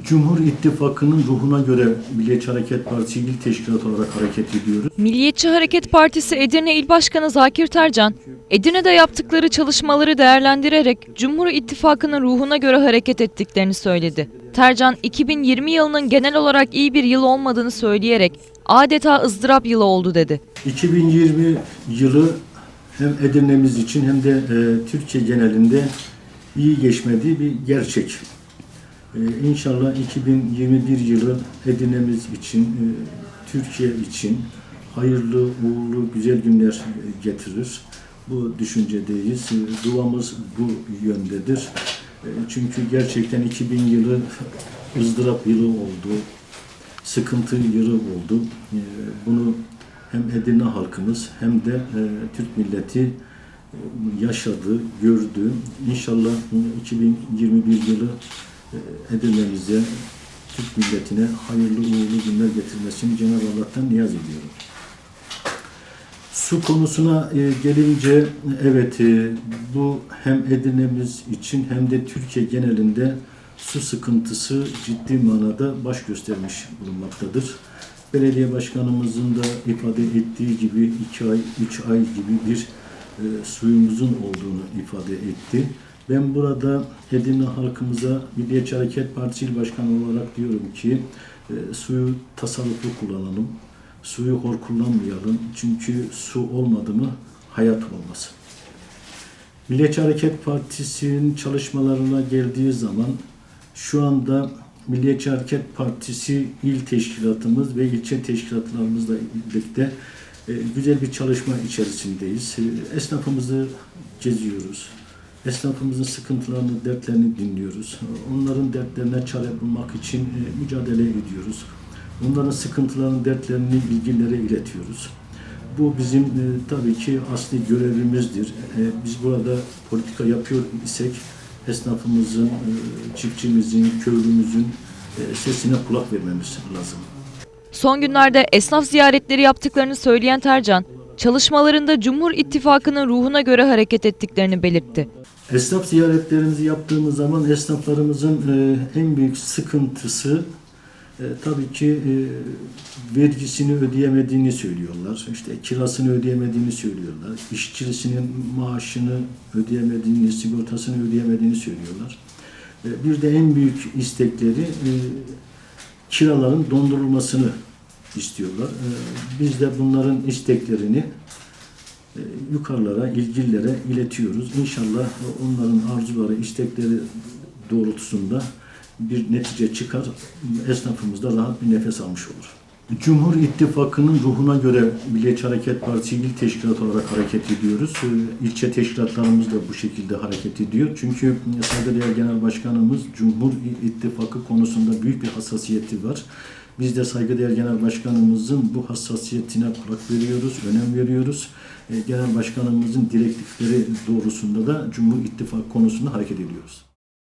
Cumhur İttifakı'nın ruhuna göre Milliyetçi Hareket Partisi İl Teşkilatı olarak hareket ediyoruz. Milliyetçi Hareket Partisi Edirne İl Başkanı Zakir Tercan, Edirne'de yaptıkları çalışmaları değerlendirerek Cumhur İttifakı'nın ruhuna göre hareket ettiklerini söyledi. Tercan, 2020 yılının genel olarak iyi bir yıl olmadığını söyleyerek adeta ızdırap yılı oldu dedi. 2020 yılı hem Edirne'miz için hem de e, Türkiye genelinde iyi geçmediği bir gerçek. E, inşallah 2021 yılı Edirne'miz için, e, Türkiye için hayırlı, uğurlu, güzel günler e, getirir. Bu düşüncedeyiz. E, Duamız bu yöndedir. E, çünkü gerçekten 2000 yılı ızdırap yılı oldu sıkıntı yılı oldu. Ee, Bunu hem Edirne halkımız hem de Türk milleti yaşadı, gördü. İnşallah e, 2021 yılı e, Edirne'mize, Türk milletine hayırlı uğurlu günler getirmesini Cenab-ı Allah'tan niyaz ediyorum. Su konusuna e, gelince evet e, bu hem Edirne'miz için hem de Türkiye genelinde su sıkıntısı ciddi manada baş göstermiş bulunmaktadır. Belediye başkanımızın da ifade ettiği gibi iki ay, üç ay gibi bir e, suyumuzun olduğunu ifade etti. Ben burada Edirne halkımıza Milliyetçi Hareket Partisi İl Başkanı olarak diyorum ki e, suyu tasarruflu kullanalım. Suyu hor kullanmayalım. Çünkü su olmadı mı hayat olmaz. Milliyetçi Hareket Partisi'nin çalışmalarına geldiği zaman şu anda Milliyetçi Hareket Partisi il teşkilatımız ve ilçe teşkilatlarımızla birlikte e, güzel bir çalışma içerisindeyiz. E, Esnafımızı geziyoruz. Esnafımızın sıkıntılarını, dertlerini dinliyoruz. Onların dertlerine çare bulmak için e, mücadele ediyoruz. Onların sıkıntılarını, dertlerini bilgilere iletiyoruz. Bu bizim e, tabii ki asli görevimizdir. E, biz burada politika yapıyor isek esnafımızın, e, çiftçimizin, köylümüzün e, sesine kulak vermemiz lazım. Son günlerde esnaf ziyaretleri yaptıklarını söyleyen Tercan, çalışmalarında Cumhur İttifakı'nın ruhuna göre hareket ettiklerini belirtti. Esnaf ziyaretlerimizi yaptığımız zaman esnaflarımızın e, en büyük sıkıntısı e, tabii ki e, vergisini ödeyemediğini söylüyorlar. İşte kirasını ödeyemediğini söylüyorlar. İşçisinin maaşını ödeyemediğini, sigortasını ödeyemediğini söylüyorlar. Bir de en büyük istekleri kiraların dondurulmasını istiyorlar. E, biz de bunların isteklerini e, yukarılara, ilgililere iletiyoruz. İnşallah onların arzuları, istekleri doğrultusunda bir netice çıkar. Esnafımız da rahat bir nefes almış olur. Cumhur İttifakı'nın ruhuna göre Milliyetçi Hareket Partisi İl Teşkilatı olarak hareket ediyoruz. Ee, İlçe teşkilatlarımız da bu şekilde hareket ediyor. Çünkü Saygıdeğer Genel Başkanımız Cumhur İttifakı konusunda büyük bir hassasiyeti var. Biz de saygıdeğer Genel Başkanımızın bu hassasiyetine kulak veriyoruz, önem veriyoruz. Ee, Genel Başkanımızın direktifleri doğrusunda da Cumhur İttifakı konusunda hareket ediyoruz.